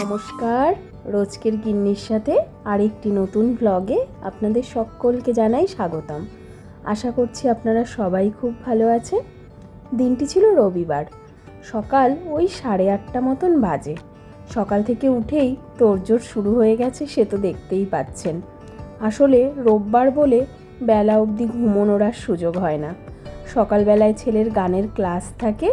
নমস্কার। রোজকের গিন্নির সাথে আরেকটি নতুন ব্লগে আপনাদের সকলকে জানাই স্বাগতম। আশা করছি আপনারা সবাই খুব ভালো আছেন। দিনটি ছিল রবিবার। সকাল ওই সাড়ে আটটা মতন বাজে। সকাল থেকে উঠেই তোড়জোড় শুরু হয়ে গেছে সে তো দেখতেই পাচ্ছেন। আসলে রোববার বলে বেলা অবধি ঘুমোনোর আর সুযোগ হয় না। সকালবেলায় ছেলের গানের ক্লাস থাকে।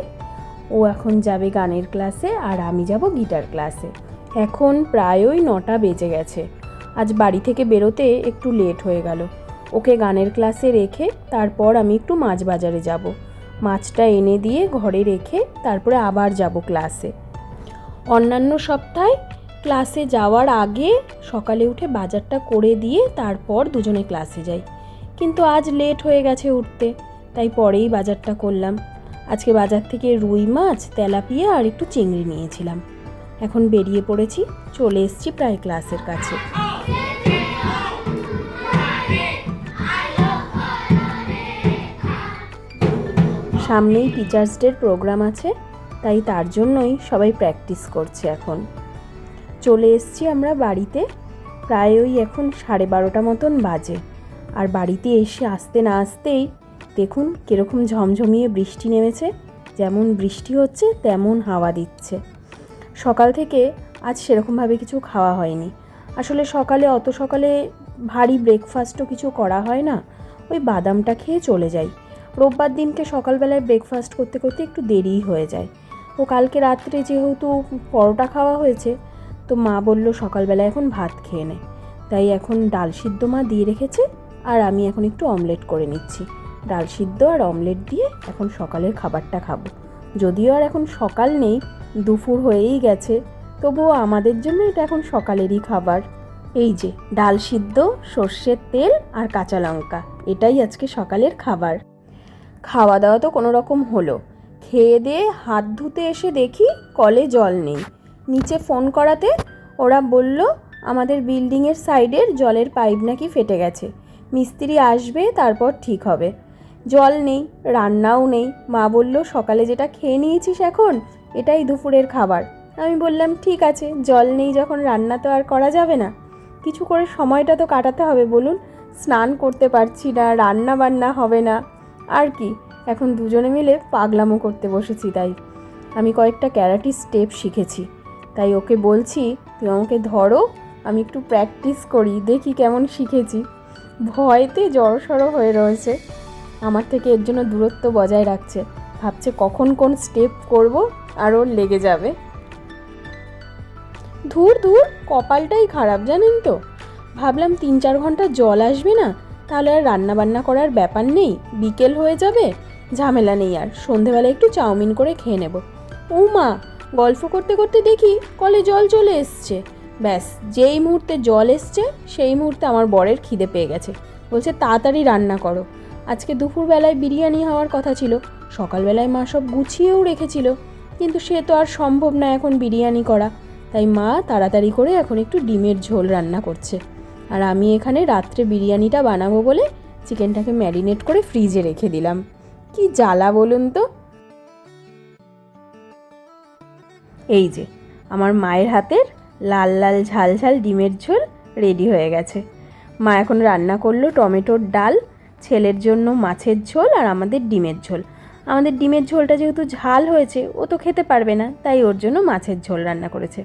ও এখন যাবে গানের ক্লাসে আর আমি যাব গিটার ক্লাসে। এখন প্রায়ই নটা বেজে গেছে। আজ বাড়ি থেকে বেরোতে একটু লেট হয়ে গেল। ওকে গানের ক্লাসে রেখে তারপর আমি একটু মাছ বাজারে যাব। মাছটা এনে দিয়ে ঘরে রেখে তারপরে আবার যাব ক্লাসে। অন্যান্য সপ্তাহে ক্লাসে যাওয়ার আগে সকালে উঠে বাজারটা করে দিয়ে তারপর দুজনে ক্লাসে যাই। কিন্তু আজ লেট হয়ে গেছে উঠতে, তাই পরেই বাজারটা করলাম। আজকে বাজার থেকে রুই মাছ, তেলাপিয়া আর একটু চিংড়ি নিয়েছিলাম। এখন বেরিয়ে পড়েছি, চলে এসেছি প্রায় ক্লাসের কাছে। সামনেই টিচার্স ডের প্রোগ্রাম আছে, তাই তার জন্যই সবাই প্র্যাকটিস করছে এখন। চলে এসছি আমরা বাড়িতে, প্রায় ওই এখন সাড়ে বারোটা মতন বাজে। আর বাড়িতে এসে আসতে না আসতেই দেখুন কীরকম ঝমঝমিয়ে বৃষ্টি নেমেছে, যেমন বৃষ্টি হচ্ছে তেমন হাওয়া দিচ্ছে। সকাল থেকে আজ সেরকমভাবে কিছু খাওয়া হয়নি। আসলে সকালে, অত সকালে ভারী ব্রেকফাস্টও কিছু করা হয় না। ওই বাদামটা খেয়ে চলে যাই। রোববার দিনকে সকালবেলায় ব্রেকফাস্ট করতে করতে একটু দেরিই হয়ে যায়। ও কালকে রাত্রে যেহেতু পরোটা খাওয়া হয়েছে, তো মা বলল সকালবেলায় এখন ভাত খেয়ে নে। তাই এখন ডাল সিদ্ধ মা দিয়ে রেখেছে আর আমি এখন একটু অমলেট করে নিচ্ছি। ডাল সিদ্ধ আর অমলেট দিয়ে এখন সকালের খাবারটা খাব। যদিও আর এখন সকাল নেই দুপুর হয়েই গেছে, তবুও আমাদের জন্য এটা এখন সকালেরই খাবার। এই যে, ডাল সিদ্ধ, সর্ষের তেল আর কাঁচা লঙ্কা, এটাই আজকে সকালের খাবার। খাওয়া দাওয়া তো কোনো রকম হলো। খেয়ে দিয়ে হাত ধুতে এসে দেখি কলে জল নেই। নিচে ফোন করাতে ওরা বলল, আমাদের বিল্ডিংয়ের সাইডের জলের পাইপ নাকি ফেটে গেছে। মিস্ত্রি আসবে, তারপর ঠিক হবে। জল নেই, রান্নাও নেই। মা বলল, সকালে যেটা খেয়ে নিয়েছিস এখন এটাই দুপুরের খাবার। আমি বললাম, ঠিক আছে, জল নেই যখন, রান্না তো আর করা যাবে না। কিছু করে সময়টা তো কাটাতে হবে, বলুন। স্নান করতে পারছি না রান্না বান্না হবে না। আর কি, এখন দুজনে মিলে পাগলামো করতে বসেছি তাই। আমি কয়েকটা ক্যারাটি স্টেপ শিখেছি। তাই ওকে বলছি তুই আমাকে ধরো, আমি একটু প্র্যাকটিস করি, দেখি কেমন শিখেছি। ভয়তে জড়সড় হয়ে রয়েছে। আমার থেকে এর জন্য দূরত্ব বজায় রাখছে। ভাবছে কখন কোন স্টেপ করব আর ওর লেগে যাবে। ধুর ধুর, কপালটাই খারাপ জানেন তো। ভাবলাম তিন চার ঘণ্টা জল আসবে না, তাহলে আর রান্না বান্না করার ব্যাপার নেই, বিকেল হয়ে যাবে, ঝামেলা নেই আর, সন্ধেবেলা একটু চাউমিন করে খেয়ে নেব। ও মা গল্প করতে করতে দেখি কলে জল চলে এসছে। ব্যাস, যেই মুহূর্তে জল এসছে, সেই মুহূর্তে আমার বরের খিদে পেয়ে গেছে। বলছে তাড়াতাড়ি রান্না করো। আজকে দুপুরবেলায় বিরিয়ানি হওয়ার কথা ছিল। সকালবেলায় মা সব গুছিয়েও রেখেছিল, কিন্তু সে তো আর সম্ভব না এখন বিরিয়ানি করা। তাই মা তাড়াতাড়ি করে এখন একটু ডিমের ঝোল রান্না করছে। আর আমি এখানে রাত্রে বিরিয়ানিটা বানাবো বলে চিকেনটাকে ম্যারিনেট করে ফ্রিজে রেখে দিলাম। কি জ্বালা বলুন তো? এই যে, আমার মায়ের হাতের লাল লাল ঝাল ঝাল ডিমের ঝোল রেডি হয়ে গেছে। মা এখন রান্না করল টমেটোর ডাল, ছেলের জন্য মাছের ঝোল আর আমাদের ডিমের ঝোল। আমাদের ডিমের ঝোলটা যেহেতু ঝাল হয়েছে, ও তো খেতে পারবে না, তাই ওর জন্য মাছের ঝোল রান্না করেছে।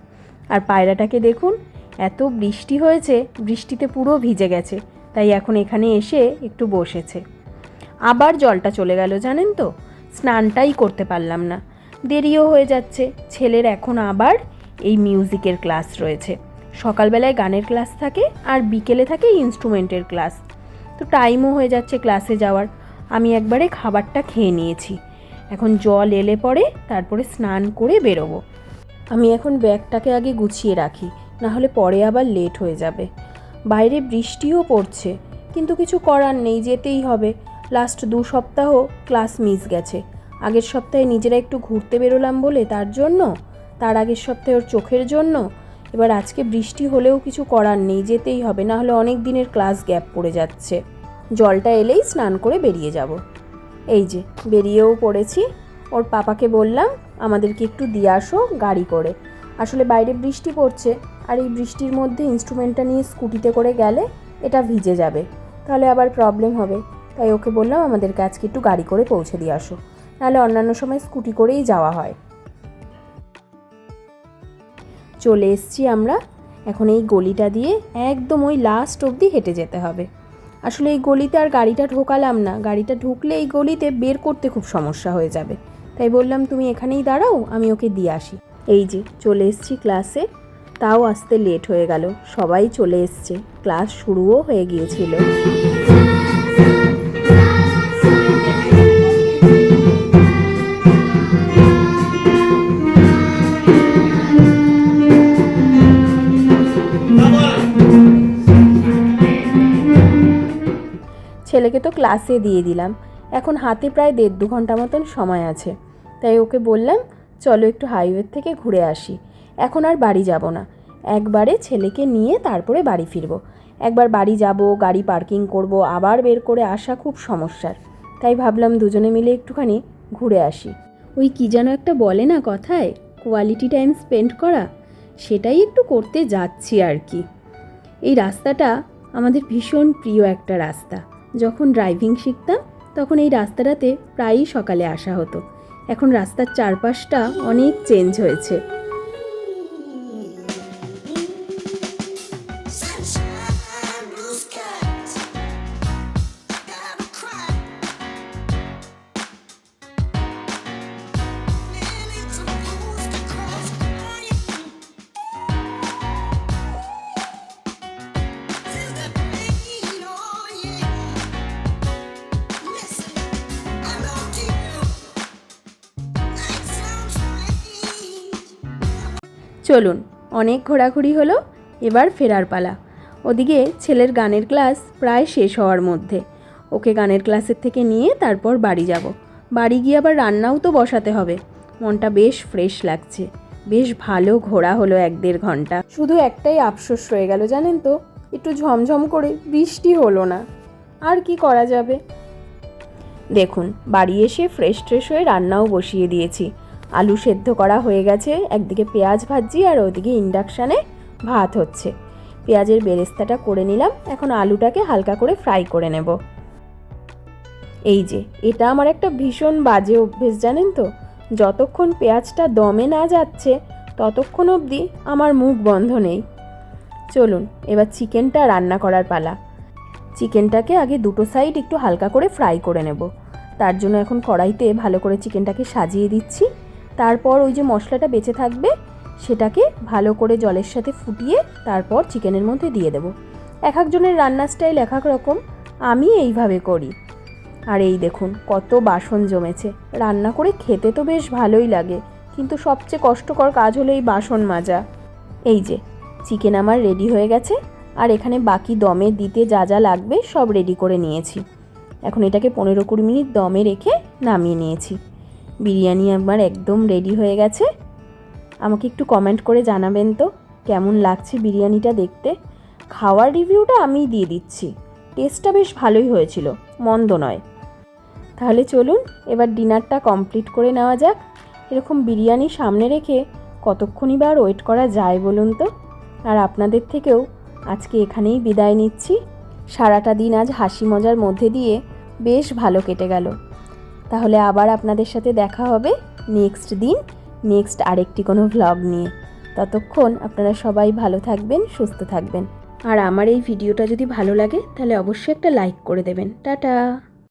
আর পায়রাটাকে দেখুন, এত বৃষ্টি হয়েছে, বৃষ্টিতে পুরো ভিজে গেছে, তাই এখন এখানে এসে একটু বসেছে। আবার জলটা চলে গেল, জানেন তো? স্নানটাই করতে পারলাম না। দেরিও হয়ে যাচ্ছে, ছেলের এখন আবার এই মিউজিকের ক্লাস রয়েছে। সকালবেলায় গানের ক্লাস থাকে, আর বিকেলে থাকে ইনস্ট্রুমেন্টের ক্লাস। তো টাইমও হয়ে যাচ্ছে ক্লাসে যাওয়ার। আমি একবারে খাবারটা খেয়ে নিয়েছি। এখন জল এলে পরে তারপরে স্নান করে বেরোবো। আমি এখন ব্যাগটাকে আগে গুছিয়ে রাখি না হলে পরে আবার লেট হয়ে যাবে। বাইরে বৃষ্টিও পড়ছে, কিন্তু কিছু করার নেই, যেতেই হবে। লাস্ট দু সপ্তাহ ক্লাস মিস গেছে। আগের সপ্তাহে নিজেরা একটু ঘুরতে বেরোলাম বলে তার জন্য, তার আগের সপ্তাহে ওর চোখের জন্য। এবার আজকে বৃষ্টি হলেও কিছু করার নেই, যেতেই হবে না হলে অনেক দিনের ক্লাস গ্যাপ পড়ে যাচ্ছে। জলটা এলেই স্নান করে বেরিয়ে যাব। এই যে, বেরিয়েও পড়েছি। ওর পাপাকে বললাম, আমাদেরকে একটু দিয়ে আসো গাড়ি করে। আসলে বাইরে বৃষ্টি পড়ছে, আর এই বৃষ্টির মধ্যে ইনস্ট্রুমেন্টটা নিয়ে স্কুটিতে করে গেলে এটা ভিজে যাবে। তাহলে আবার প্রবলেম হবে। তাই ওকে বললাম, আমাদেরকে আজকে একটু গাড়ি করে পৌঁছে দিয়ে আসো। নাহলে অন্যান্য সময় স্কুটি করেই যাওয়া হয়। চলে এসছি আমরা। এখন এই গলিটা দিয়ে একদম ওই লাস্ট অবধি হেঁটে যেতে হবে। আসলে এই গলিতে আর গাড়িটা ঢোকালাম না। গাড়িটা ঢুকলে এই গলিতে বের করতে খুব সমস্যা হয়ে যাবে। তাই বললাম, তুমি এখানেই দাঁড়াও, আমি ওকে দিয়ে আসি। এই যে, চলে এসছি ক্লাসে। তাও আসতে লেট হয়ে গেল। সবাই চলে এসছে। ক্লাস শুরুও হয়ে গিয়েছিল। ক্লাসে দিয়ে দিলাম। এখন হাতে প্রায় দেড় দু ঘণ্টা মতন সময় আছে। তাই ওকে বললাম, চলো একটু হাইওয়ে থেকে ঘুরে আসি। এখন আর বাড়ি যাব না। একবারে ছেলেকে নিয়ে তারপরে বাড়ি ফিরব। একবার বাড়ি যাব, গাড়ি পার্কিং করব, আবার বের করে আসা খুব সমস্যার। তাই ভাবলাম দুজনে মিলে একটুখানি ঘুরে আসি। ওই কি যেন একটা বলে না কথায় কোয়ালিটি টাইম স্পেন্ড করা? সেটাই একটু করতে যাচ্ছি আর কি। এই রাস্তাটা আমাদের ভীষণ প্রিয় একটা রাস্তা। যখন ড্রাইভিং শিখতাম, তখন এই রাস্তাটাতে প্রায়ই সকালে আসা হতো। এখন রাস্তার চারপাশটা অনেক চেঞ্জ হয়েছে। চলুন, অনেক ঘোরাঘুরি হলো, এবার ফেরার পালা। ওদিকে ছেলের গানের ক্লাস প্রায় শেষ হওয়ার মধ্যে। ওকে গানের ক্লাসের থেকে নিয়ে তারপর বাড়ি যাব। বাড়ি গিয়ে আবার রান্নাও তো বসাতে হবে। মনটা বেশ ফ্রেশ লাগছে। বেশ ভালো ঘোরা হলো এক দেড় ঘণ্টা। শুধু একটাই আফসোস রয়ে গেল, জানেন তো? একটু ঝমঝম করে বৃষ্টি হলো না। আর কি করা যাবে? দেখুন, বাড়ি এসে ফ্রেশ ট্রেশ হয়ে রান্নাও বসিয়ে দিয়েছি। আলু সেদ্ধ করা হয়ে গেছে, একদিকে পেঁয়াজ ভাজি আর ওদিকে ইন্ডাকশানে ভাত হচ্ছে। পেঁয়াজের বেরেস্তাটা করে নিলাম, এখন আলুটাকে হালকা করে ফ্রাই করে নেব। এই যে, এটা আমার একটা ভীষণ বাজে অভ্যেস, জানেন তো? যতক্ষণ পেঁয়াজটা দমে না যাচ্ছে, ততক্ষণ অবধি আমার মুখ বন্ধ নেই। চলুন, এবার চিকেনটা রান্না করার পালা। চিকেনটাকে আগে দুটো সাইড একটু হালকা করে ফ্রাই করে নেব। তার জন্য এখন কড়াইতে ভালো করে চিকেনটাকে সাজিয়ে দিচ্ছি। তারপর ওই যে মশলাটা বেঁচে থাকবে, সেটাকে ভালো করে জলের সাথে ফুটিয়ে তারপর চিকেনের মধ্যে দিয়ে দেবো। এক একজনের রান্নার স্টাইল এক এক রকম, আমি এইভাবে করি। আর এই দেখুন, কত বাসন জমেছে। রান্না করে খেতে তো বেশ ভালোই লাগে, কিন্তু সবচেয়ে কষ্টকর কাজ হলো এই বাসন মাজা। এই যে, চিকেন আমার রেডি হয়ে গেছে, আর এখানে বাকি দমে দিতে যা যা লাগবে সব রেডি করে নিয়েছি। এখন এটাকে পনেরো কুড়ি মিনিট দমে রেখে নামিয়ে নিয়েছি। বিরিয়ানি আমার একদম রেডি হয়ে গেছে। আমাকে একটু কমেন্ট করে জানাবেন তো, কেমন লাগছে বিরিয়ানিটা দেখতে? খাওয়ার রিভিউটা আমিই দিয়ে দিচ্ছি। টেস্টটা বেশ ভালোই হয়েছিল, মন্দ নয়। তাহলে চলুন, এবার ডিনারটা কমপ্লিট করে নেওয়া যাক। এরকম বিরিয়ানি সামনে রেখে কতক্ষণই বা ওয়েট করা যায় বলুন তো? আর আপনাদের থেকেও আজকে এখানেই বিদায় নিচ্ছি। সারাটা দিন আজ হাসি মজার মধ্যে দিয়ে বেশ ভালো কেটে গেল। তাহলে আবার আপনাদের সাথে দেখা হবে নেক্সট দিন, নেক্সট আরেকটি কোনো ভ্লগ নিয়ে। ততক্ষণ আপনারা সবাই ভালো থাকবেন, সুস্থ থাকবেন। আর আমার এই ভিডিওটা যদি ভালো লাগে, তাহলে অবশ্যই একটা লাইক করে দেবেন। টাটা!